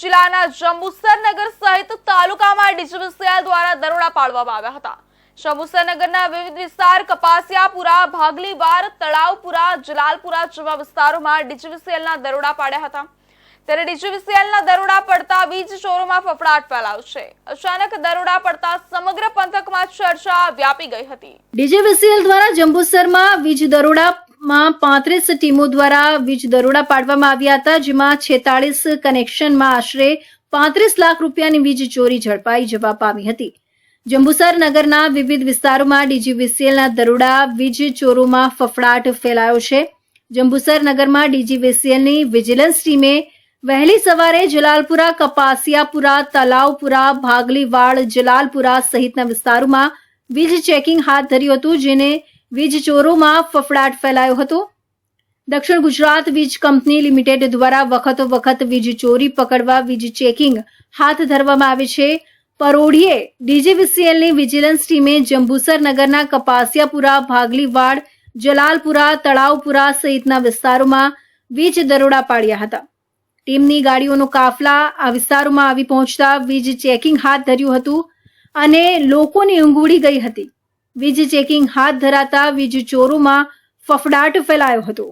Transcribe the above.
જિલ્લાના જંબુસર નગર સહિત તાલુકામાં ડીજીવીસીએલ દ્વારા દરોડા પાડવામાં આવ્યા હતા. જંબુસર નગરના વિવિધ વિસ્તાર કપાસિયાપુરા, ભાગલીવાર, તળાવપુરા, જલાલપુરા જેવા વિસ્તારોમાં ડીજીવીસીએલના દરોડા પાડ્યા હતા. ત્યારે ડીજીવીસીએલના દરોડા પડતા વીજ ચોરોમાં ફફડાટ ફેલાયો છે અચાનક દરોડા પડતા સમગ્ર પંથકમાં ચર્ચા વ્યાપી ગઈ હતી. ડીજીવીસીએલ દ્વારા જંબુસરમાં વીજ દરોડામાં પાંત્રીસ ટીમો દ્વારા વીજ દરોડા પાડવામાં આવ્યા હતા, જેમાં છેતાળીસ કનેક્શનમાં આશરે પાંત્રીસ લાખ રૂપિયાની વીજ ચોરી ઝડપાઈ જવા પામી હતી. જંબુસર નગરના વિવિધ વિસ્તારોમાં ડીજીવીસીએલના દરોડા વીજ ચોરોમાં ફફડાટ ફેલાયો છે. જંબુસર નગરમાં ડીજીવીસીએલની વિજિલન્સ ટીમે વહેલી સવારે જલાલપુરા, કપાસિયાપુરા, તલાવપુરા, ભાગલીવાડ, જલાલપુરા સહિતના વિસ્તારોમાં વીજ ચેકિંગ હાથ ધર્યું હતું, જેને વીજ ચોરોમાં ફફડાટ ફેલાયો હતો. દક્ષિણ ગુજરાત વીજ કંપની લિમિટેડ દ્વારા વખતો વખત વીજ ચોરી પકડવા વીજ ચેકિંગ હાથ ધરવામાં આવે છે. પરોઢીએ ડીજીવીસીએલની વિજિલન્સ ટીમે જંબુસર નગરના કપાસિયાપુરા, ભાગલીવાડ, જલાલપુરા, તળાવપુરા સહિતના વિસ્તારોમાં વીજ દરોડા પાડ્યા હતા. ટીમની ગાડીઓનો કાફલા આ વિસ્તારોમાં આવી પહોંચતા વીજ ચેકિંગ હાથ ધર્યું હતું અને લોકોની ઊંઘુડી ગઈ હતી. વીજ ચેકિંગ હાથ ધરાતા વીજ ચોરોમાં ફફડાટ ફેલાયો હતો.